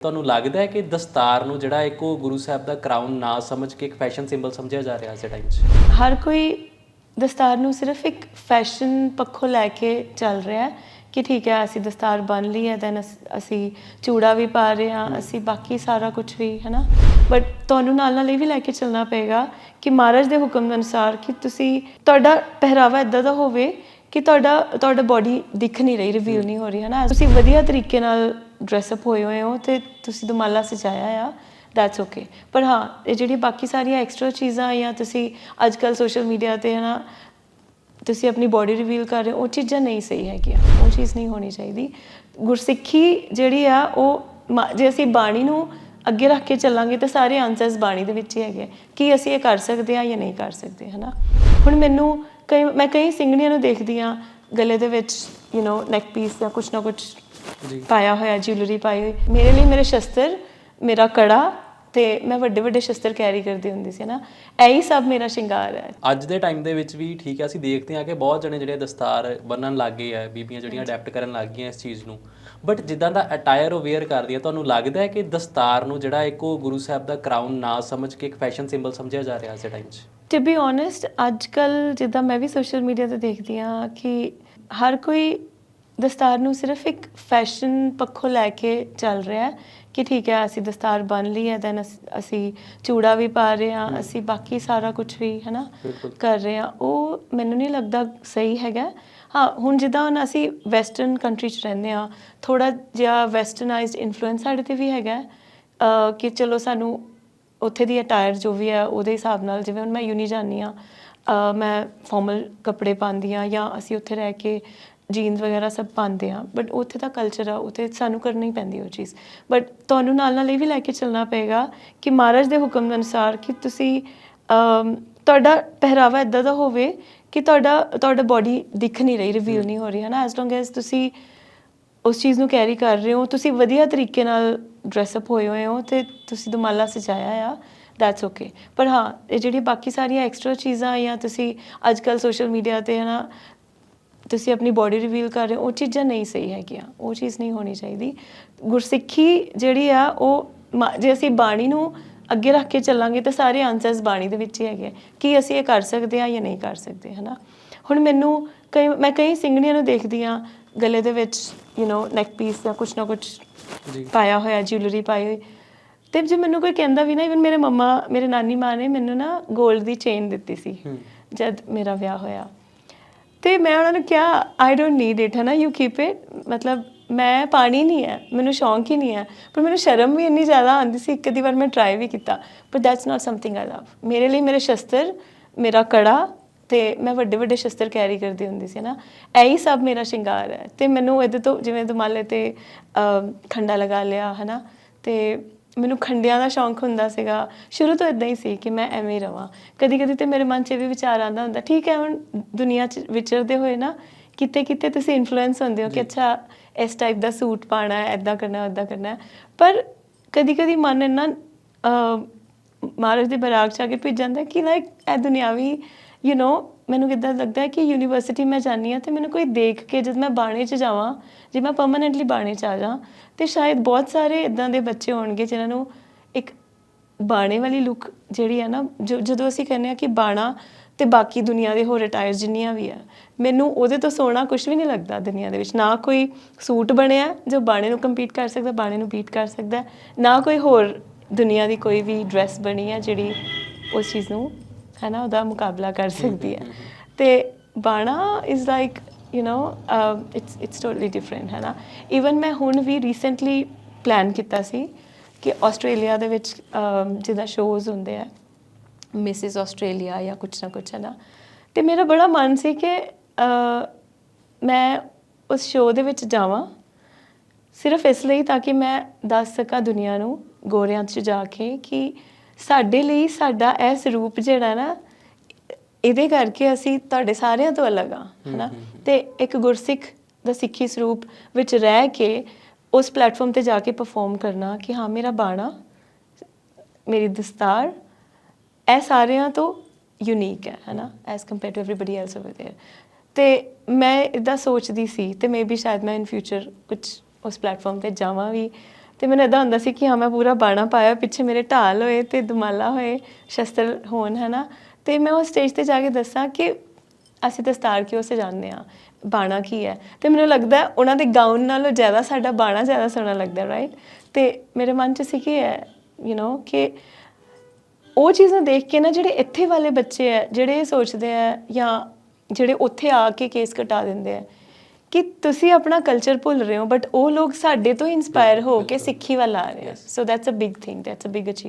ਤੁਹਾਨੂੰ ਲੱਗਦਾ ਹੈ ਕਿ ਦਸਤਾਰ ਨੂੰ ਜਿਹੜਾ ਇੱਕ ਉਹ ਗੁਰੂ ਸਾਹਿਬ ਦਾ ਕਰਾਊਨ ਨਾ ਸਮਝ ਕੇ ਇੱਕ ਫੈਸ਼ਨ ਸਿੰਬਲ ਸਮਝਿਆ ਜਾ ਰਿਹਾ ਅੱਜ ਦੇ ਟਾਈਮ 'ਚ? ਹਰ ਕੋਈ ਦਸਤਾਰ ਨੂੰ ਸਿਰਫ ਇੱਕ ਫੈਸ਼ਨ ਪੱਖੋਂ ਲੈ ਕੇ ਚੱਲ ਰਿਹਾ ਹੈ ਕਿ ਠੀਕ ਹੈ ਅਸੀਂ ਦਸਤਾਰ ਬੰਨ ਲਈ ਹੈ ਦੈਨ ਅਸੀਂ ਚੂੜਾ ਵੀ ਪਾ ਰਹੇ ਹਾਂ ਅਸੀਂ ਬਾਕੀ ਸਾਰਾ ਕੁਝ ਵੀ ਹੈ ਨਾ? ਬਟ ਤੁਹਾਨੂੰ ਨਾਲ ਨਾਲ ਇਹ ਵੀ ਲੈ ਕੇ ਚੱਲਣਾ ਪਏਗਾ ਕਿ ਮਹਾਰਾਜ ਦੇ ਹੁਕਮ ਦੇ ਅਨੁਸਾਰ ਕਿ ਤੁਸੀਂ ਤੁਹਾਡਾ ਪਹਿਰਾਵਾ ਇਦਾਂ ਦਾ ਹੋਵੇ ਕਿ ਤੁਹਾਡਾ ਤੁਹਾਡਾ ਬਾਡੀ ਦਿਖ ਨਹੀਂ ਰਹੀ ਰਿਵੀਲ ਨਹੀਂ ਹੋ ਰਹੀ ਹੈ ਨਾ? ਤੁਸੀਂ ਵਧੀਆ ਤਰੀਕੇ ਨਾਲ ਡਰੈਸ ਅਪ ਹੋਏ ਹੋਏ ਹੋ ਤੇ ਤੁਸੀਂ ਦੁਮਾਲਾ ਸਜਾਇਆ ਆ ਦੈਟਸ ਓਕੇ ਪਰ ਹਾਂ, ਇਹ ਜਿਹੜੀ ਬਾਕੀ ਸਾਰੀਆਂ ਐਕਸਟਰਾ ਚੀਜ਼ਾਂ ਜਾਂ ਤੁਸੀਂ ਅੱਜ ਕੱਲ ਸੋਸ਼ਲ ਮੀਡੀਆ ਤੇ ਹੈ ਨਾ ਤੁਸੀਂ ਆਪਣੀ ਬਾਡੀ ਰਿਵੀਲ ਕਰ ਰਹੇ ਹੋ, ਉਹ ਚੀਜ਼ਾਂ ਨਹੀਂ ਸਹੀ ਹੈਗੀਆਂ, ਉਹ ਚੀਜ਼ ਨਹੀਂ ਹੋਣੀ ਚਾਹੀਦੀ ਗੁਰਸਿੱਖੀ ਜਿਹੜੀ ਆ, ਉਹ ਮਾ- ਜੇ ਅਸੀਂ ਬਾਣੀ ਨੂੰ ਅੱਗੇ ਰੱਖ ਕੇ ਚੱਲਾਂਗੇ ਤਾਂ ਸਾਰੇ ਆਨਸਰਸ ਬਾਣੀ ਦੇ ਵਿੱਚ ਹੀ ਹੈਗੇ ਆ। ਕੀ ਅਸੀਂ ਇਹ ਕਰ ਸਕਦੇ ਹਾਂ ਜਾਂ ਨਹੀਂ ਕਰ ਸਕਦੇ, ਹਨਾ ਹੁਣ ਮੈਨੂੰ ਕਈ, ਮੈਂ ਕਈ ਸਿੰਗਣੀਆਂ ਨੂੰ ਦੇਖਦੀ ਆ, ਗਲੇ ਦੇ ਵਿੱਚ ਯੂ نو ਨੈਕ ਪੀਸ ਜਾਂ ਕੁਛ ਨਾ ਕੁਛ ਪਾਇਆ ਹੋਇਆ ਜਿਊਲਰੀ ਪਾਈ ਹੋਈ। ਮੇਰੇ ਲਈ ਮੇਰੇ ਸ਼ਸਤਰ ਮੇਰਾ ਕੜਾ ਤੇ ਮੈਂ ਵੱਡੇ ਵੱਡੇ ਸ਼ਸਤਰ ਕੈਰੀ ਕਰਦੀ ਹੁੰਦੀ ਸੀ ਨਾ ਇਹੀ ਸਭ ਮੇਰਾ ਸ਼ਿੰਗਾਰ ਹੈ। ਅੱਜ ਦੇ ਟਾਈਮ ਦੇ ਵਿੱਚ ਵੀ ਠੀਕ ਹੈ ਅਸੀਂ ਦੇਖਦੇ ਹਾਂ ਕਿ ਬਹੁਤ ਜਣੇ ਜਿਹੜੇ ਦਸਤਾਰ ਬੰਨਣ ਲੱਗ ਗਏ ਆ ਬੀਬੀਆਂ ਜਿਹੜੀਆਂ ਅਡੈਪਟ ਕਰਨ ਲੱਗ ਗਈਆਂ ਇਸ ਚੀਜ਼ ਨੂੰ। ਬਟ ਜਿੱਦਾਂ ਦਾ ਅਟਾਇਰ ਉਹ ਵੇਅਰ ਕਰਦੀਆਂ ਤੁਹਾਨੂੰ ਲੱਗਦਾ ਹੈ ਕਿ ਦਸਤਾਰ ਨੂੰ ਜਿਹੜਾ ਇੱਕ ਉਹ ਗੁਰੂ ਸਾਹਿਬ ਦਾ ਕਰਾਊਨ ਨਾ ਸਮਝ ਕੇ ਇੱਕ ਫੈਸ਼ਨ ਸਿੰਬਲ ਸਮਝਿਆ ਜਾ ਰਿਹਾ ਅੱਜ ਦੇ ਟਾਈਮ 'ਚ? ਟੂ ਬੀ ਓਨੈਸਟ ਅੱਜ ਕੱਲ ਜਿੱਦਾਂ ਮੈਂ ਵੀ ਸੋਸ਼ਲ ਮੀਡੀਆ ਤੇ ਦੇਖਦੀ ਆ ਕਿ ਹਰ ਕੋਈ ਦਸਤਾਰ ਨੂੰ ਸਿਰਫ ਇੱਕ ਫੈਸ਼ਨ ਪੱਖੋਂ ਲੈ ਕੇ ਚੱਲ ਰਿਹਾ ਹੈ ਕਿ ਠੀਕ ਹੈ ਅਸੀਂ ਦਸਤਾਰ ਬੰਨ ਲਈ ਹੈ ਦੈਨ ਅਸੀਂ ਚੂੜਾ ਵੀ ਪਾ ਰਹੇ ਹਾਂ ਅਸੀਂ ਬਾਕੀ ਸਾਰਾ ਕੁਝ ਵੀ ਹੈ ਨਾ ਬਿਲਕੁਲ। ਕਰ ਰਹੇ ਹਾਂ। ਉਹ ਮੈਨੂੰ ਨਹੀਂ ਲੱਗਦਾ ਸਹੀ ਹੈਗਾ। ਹਾਂ ਹੁਣ ਜਿੱਦਾਂ ਹੁਣ ਅਸੀਂ ਵੈਸਟਰਨ ਕੰਟਰੀ 'ਚ ਰਹਿੰਦੇ ਆ ਥੋੜਾ ਜਿਹਾ ਵੈਸਟਰਨਾਈਜ਼ਡ ਇਨਫਲੂਐਂਸ ਸਾਡੇ ਤੇ ਵੀ ਹੈਗਾ ਹੈ, ਕਿ ਚਲੋ ਸਾਨੂੰ ਉੱਥੇ ਦੀ ਅਟਾਇਰ ਜੋ ਵੀ ਹੈ ਉਹਦੇ ਹਿਸਾਬ ਨਾਲ ਜਿਵੇਂ ਹੁਣ ਮੈਂ ਯੂਨੀ ਜਾਂਦੀ ਆ ਮੈਂ ਫਾਰਮਲ ਕੱਪੜੇ ਪਾਉਂਦੀ ਆ ਜਾਂ ਅਸੀਂ ਉੱਥੇ ਰਹਿ ਕੇ ਜੀਨਸ ਵਗੈਰਾ ਸਭ ਪਾਉਂਦੇ ਆ ਬਟ ਉੱਥੇ ਦਾ ਕਲਚਰ ਆ, ਉੱਥੇ ਸਾਨੂੰ ਕਰਨੀ ਪੈਂਦੀ ਉਹ ਚੀਜ਼। ਬਟ ਤੁਹਾਨੂੰ ਨਾਲ ਨਾਲ ਇਹ ਵੀ ਲੈ ਕੇ ਚੱਲਣਾ ਪਏਗਾ ਕਿ ਮਹਾਰਾਜ ਦੇ ਹੁਕਮ ਦੇ ਅਨੁਸਾਰ ਕਿ ਤੁਸੀਂ ਤੁਹਾਡਾ ਪਹਿਰਾਵਾ ਇਦਾਂ ਦਾ ਹੋਵੇ ਕਿ ਤੁਹਾਡਾ ਤੁਹਾਡਾ ਬਾਡੀ ਦਿਖ ਨਹੀਂ ਰਹੀ ਰਿਵੀਲ ਨਹੀਂ ਹੋ ਰਹੀ ਹੈ ਨਾ ਐਸ ਲੌਂਗ ਐਸ ਤੁਸੀਂ ਉਸ ਚੀਜ਼ ਨੂੰ ਕੈਰੀ ਕਰ ਰਹੇ ਹੋ, ਤੁਸੀਂ ਵਧੀਆ ਤਰੀਕੇ ਨਾਲ ਡਰੈਸ ਅਪ ਹੋਏ ਹੋਏ ਹੋ ਤੇ ਤੁਸੀਂ ਦੁਮਾਲਾ ਸਜਾਇਆ ਆ ਦੈਟਸ ਓਕੇ ਪਰ ਹਾਂ, ਇਹ ਜਿਹੜੀ ਬਾਕੀ ਸਾਰੀਆਂ ਐਕਸਟਰਾ ਚੀਜ਼ਾਂ ਜਾਂ ਤੁਸੀਂ ਅੱਜ ਕੱਲ ਸੋਸ਼ਲ ਮੀਡੀਆ ਤੇ ਹੈ ਨਾ ਤੁਸੀਂ ਆਪਣੀ ਬੋਡੀ ਰਿਵੀਲ ਕਰ ਰਹੇ ਹੋ ਉਹ ਚੀਜ਼ਾਂ ਨਹੀਂ ਸਹੀ ਹੈਗੀਆਂ ਉਹ ਚੀਜ਼ ਨਹੀਂ ਹੋਣੀ ਚਾਹੀਦੀ। ਗੁਰਸਿੱਖੀ ਜਿਹੜੀ ਆ ਉਹ ਜੇ ਅਸੀਂ ਬਾਣੀ ਨੂੰ ਅੱਗੇ ਰੱਖ ਕੇ ਚੱਲਾਂਗੇ ਤਾਂ ਸਾਰੇ ਆਨਸਰਸ ਬਾਣੀ ਦੇ ਵਿੱਚ ਹੀ ਹੈਗੇ ਕਿ ਅਸੀਂ ਇਹ ਕਰ ਸਕਦੇ ਆ ਜਾਂ ਨਹੀਂ ਕਰ ਸਕਦੇ ਹਨਾ? ਹੁਣ ਮੈਨੂੰ ਕਈ ਮੈਂ ਕਈ ਸਿੰਗਣੀਆਂ ਨੂੰ ਦੇਖਦੀ ਆ ਗਲੇ ਦੇ ਵਿੱਚ ਯੂ نو ਨੈਕ ਪੀਸ ਜਾਂ ਕੁਛ ਨਾ ਕੁਛ ਪਾਇਆ ਹੋਇਆ ਜਿਊਲਰੀ ਪਾਈ ਹੋਈ। ਤੇ ਜੇ ਮੈਨੂੰ ਕੋਈ ਕਹਿੰਦਾ ਵੀ ਨਾ ਇਵਨ ਮੇਰੇ ਮਮਾ ਮੇਰੇ ਨਾਨੀ ਮਾਂ ਨੇ ਮੈਨੂੰ ਨਾ 골ਡ ਦੀ ਚੇਨ ਦਿੱਤੀ ਸੀ ਜਦ ਮੇਰਾ ਵਿਆਹ ਹੋਇਆ। ਤੇ ਮੈਂ ਉਹਨਾਂ ਨੂੰ ਕਿਹਾ ਆਈ ਡੋਨਟ ਨੀਡ ਇਟ ਹੈ ਨਾ ਯੂ ਕੀਪ ਇਟ ਮਤਲਬ ਮੈਂ ਪਾਣੀ ਨਹੀਂ ਹੈ, ਮੈਨੂੰ ਸ਼ੌਂਕ ਹੀ ਨਹੀਂ ਹੈ, ਪਰ ਮੈਨੂੰ ਸ਼ਰਮ ਵੀ ਇੰਨੀ ਜ਼ਿਆਦਾ ਆਉਂਦੀ ਸੀ, ਇੱਕ ਅੱਧੀ ਵਾਰ ਮੈਂ ਟਰਾਈ ਵੀ ਕੀਤਾ ਪਰ that's not something I love ਮੇਰੇ ਲਈ ਮੇਰੇ ਸ਼ਸਤਰ, ਮੇਰਾ ਕੜਾ ਤੇ ਮੈਂ ਵੱਡੇ ਵੱਡੇ ਸ਼ਸਤਰ ਕੈਰੀ ਕਰਦੀ ਹੁੰਦੀ ਸੀ ਨਾ ਇਹੀ ਸਭ ਮੇਰਾ ਸ਼ਿੰਗਾਰ ਹੈ ਤੇ ਮੈਨੂੰ ਇਹਦੇ ਤੋਂ ਜਿਵੇਂ ਦੁਮਾਲੇ ਤੇ ਖੰਡਾ ਲਗਾ ਲਿਆ ਹੈ ਨਾ ਤੇ ਮੈਨੂੰ ਖੰਡਿਆਂ ਦਾ ਸ਼ੌਂਕ ਹੁੰਦਾ ਸੀਗਾ। ਸ਼ੁਰੂ ਤੋਂ ਇਦਾਂ ਹੀ ਸੀ ਕਿ ਮੈਂ ਐਵੇਂ ਹੀ ਰਵਾਂ। ਕਦੀ ਕਦੀ ਤੇ ਮੇਰੇ ਮਨ 'ਚ ਇਹ ਵੀ ਵਿਚਾਰ ਆਉਂਦਾ ਹੁੰਦਾ ਠੀਕ ਹੈ ਹੁਣ ਦੁਨੀਆ 'ਚ ਵਿਚਰਦੇ ਹੋਏ ਨਾ ਕਿਤੇ ਕਿਤੇ ਤੁਸੀਂ ਇਨਫਲੂਐਂਸ ਹੁੰਦੇ ਹੋ ਕਿ ਅੱਛਾ ਇਸ ਟਾਈਪ ਦਾ ਸੂਟ ਪਾਣਾ ਹੈ ਐਦਾਂ ਕਰਨਾ ਐਦਾਂ ਕਰਨਾ। ਪਰ ਕਦੀ ਕਦੀ ਮਨ ਇੰਨਾ ਮਹਾਰਾਜ ਦੇ ਬਰਾਕ ਚ ਆ ਕੇ ਭਿੱਜ ਜਾਂਦਾ ਕਿ ਲਾਈਕ ਇਹ ਦੁਨਿਆਵੀ ਯੂ نو ਮੈਨੂੰ ਕਿੱਦਾਂ ਲੱਗਦਾ ਹੈ ਕਿ ਯੂਨੀਵਰਸਿਟੀ ਮੈਂ ਜਾਣੀ ਆ ਤੇ ਮੈਨੂੰ ਕੋਈ ਦੇਖ ਕੇ ਜਦ ਮੈਂ ਬਾਣੇ 'ਚ ਜਾਵਾਂ, ਜੇ ਮੈਂ ਪਰਮਨੈਂਟਲੀ ਬਾਣੇ 'ਚ ਆ ਜਾ ਤੇ ਸ਼ਾਇਦ ਬਹੁਤ ਸਾਰੇ ਇਦਾਂ ਦੇ ਬੱਚੇ ਹੋਣਗੇ ਜਿਨ੍ਹਾਂ ਨੂੰ ਇੱਕ ਬਾਣੇ ਵਾਲੀ ਲੁੱਕ ਜਿਹੜੀ ਹੈ ਨਾ, ਜੋ- ਜਦੋਂ ਅਸੀਂ ਕਹਿੰਦੇ ਆ ਕਿ ਬਾਣਾ ਤੇ ਬਾਕੀ ਦੁਨੀਆ ਦੇ ਹੋਰ ਅਟਾਇਰ ਜਿੰਨੀਆਂ ਵੀ ਆ, ਮੈਨੂੰ ਉਹਦੇ ਤੋਂ ਸੋਹਣਾ ਕੁਝ ਵੀ ਨਹੀਂ ਲੱਗਦਾ ਦੁਨੀਆ ਦੇ ਵਿੱਚ। ਨਾ ਕੋਈ ਸੂਟ ਬਣਿਆ ਜੋ ਬਾਣੇ ਨੂੰ ਕੰਪੀਟ ਕਰ ਸਕਦਾ, ਬਾਣੇ ਨੂੰ ਬੀਟ ਕਰ ਸਕਦਾ, ਨਾ ਕੋਈ ਹੋਰ ਦੁਨੀਆ ਦੀ ਕੋਈ ਵੀ ਡਰੈਸ ਬਣੀ ਹੈ ਜਿਹੜੀ ਉਸ ਚੀਜ਼ ਨੂੰ ਹੈ ਨਾ ਉਹਦਾ ਮੁਕਾਬਲਾ ਕਰ ਸਕਦੀ ਹੈ ਤੇ ਬਾਣਾ is like you know it's it's totally different ਹੈ ਨਾ। ਇਵਨ ਮੈਂ ਹੁਣ ਵੀ ਰੀਸੈਂਟਲੀ ਪਲਾਨ ਕੀਤਾ ਸੀ ਕਿ ਆਸਟ੍ਰੇਲੀਆ ਦੇ ਵਿੱਚ ਜਿੱਦਾਂ ਸ਼ੋਜ਼ ਹੁੰਦੇ ਆ ਮਿਸਿਸ ਆਸਟ੍ਰੇਲੀਆ ਜਾਂ ਕੁਛ ਨਾ ਕੁਛ ਹੈ ਨਾ। ਤੇ ਮੇਰਾ ਬੜਾ ਮਨ ਸੀ ਕਿ ਮੈਂ ਉਸ ਸ਼ੋਅ ਦੇ ਵਿੱਚ ਜਾਵਾਂ ਸਿਰਫ ਇਸ ਲਈ ਤਾਂ ਕਿ ਮੈਂ ਦੱਸ ਸਕਾਂ ਦੁਨੀਆ ਨੂੰ ਗੋਰਿਆਂ 'ਚ ਜਾ ਕੇ ਕਿ ਸਾਡੇ ਲਈ ਸਾਡਾ ਇਹ ਸਰੂਪ ਜਿਹੜਾ ਨਾ ਇਹਦੇ ਕਰਕੇ ਅਸੀਂ ਤੁਹਾਡੇ ਸਾਰਿਆਂ ਤੋਂ ਅਲੱਗ ਆ ਹਨਾ ਤੇ ਇੱਕ ਗੁਰਸਿੱਖ ਦਾ ਸਿੱਖੀ ਸਰੂਪ ਵਿੱਚ ਰਹਿ ਕੇ ਉਸ ਪਲੇਟਫਾਰਮ ਤੇ ਜਾ ਕੇ ਪਰਫਾਰਮ ਕਰਨਾ ਕਿ ਹਾਂ ਮੇਰਾ ਬਾਣਾ ਮੇਰੀ ਦਸਤਾਰ ਇਹ ਸਾਰਿਆਂ ਤੋਂ ਯੂਨੀਕ ਹੈ ਹਨਾ as compare to everybody else over there ਤੇ ਮੈਂ ਇਦਾਂ ਸੋਚਦੀ ਸੀ ਤੇ ਮੇਬੀ ਸ਼ਾਇਦ ਮੈਂ ਇਨ ਫਿਊਚਰ ਕੁਝ ਉਸ ਪਲੇਟਫਾਰਮ ਤੇ ਜਾਵਾਂ ਵੀ ਤੇ ਮੈਨੂੰ ਇਦਾਂ ਹੁੰਦਾ ਸੀ ਕਿ ਹਾਂ, ਮੈਂ ਪੂਰਾ ਬਾਣਾ ਪਾਇਆ, ਪਿੱਛੇ ਮੇਰੇ ਢਾਲ ਹੋਏ ਤੇ ਦਮਾਲਾ ਹੋਏ, ਸ਼ਸਤਰ ਹੋਣ, ਹਨਾ? ਤੇ ਮੈਂ ਉਹ ਸਟੇਜ ਤੇ ਜਾ ਕੇ ਦੱਸਾਂ ਕਿ ਅਸੀਂ ਦਸਤਾਰ ਕਿਉਂ ਸਜਾਉਂਦੇ ਆ ਬਾਣਾ ਕੀ ਹੈ? ਤੇ ਮੈਨੂੰ ਲੱਗਦਾ ਉਹਨਾਂ ਦੇ ਗਾਊਨ ਨਾਲੋਂ ਜ਼ਿਆਦਾ ਸਾਡਾ ਬਾਣਾ ਜ਼ਿਆਦਾ ਸੋਹਣਾ ਲੱਗਦਾ ਰਾਈਟ ਤੇ ਮੇਰੇ ਮਨ 'ਚ ਸੀ ਕਿ ਹੈ ਯੂ نو ਕਿ ਉਹ ਚੀਜ਼ਾਂ ਦੇਖ ਕੇ ਨਾ ਜਿਹੜੇ ਇੱਥੇ ਵਾਲੇ ਬੱਚੇ ਆ ਜਿਹੜੇ ਸੋਚਦੇ ਆ ਜਾਂ ਜਿਹੜੇ ਉੱਥੇ ਆ ਕੇ ਕੇਸ ਕਟਾ ਦਿੰਦੇ ਆ ਕਿ ਤੁਸੀਂ ਆਪਣਾ ਕਲਚਰ ਭੁੱਲ ਰਹੇ ਹੋ ਬਟ ਉਹ ਲੋਕ ਸਾਡੇ ਤੋਂ ਇਨਸਪਾਇਰ ਹੋ ਕੇ ਸਿੱਖੀ ਵੱਲ ਆ ਰਹੇ ਆ। So that's a big thing that's a big achievement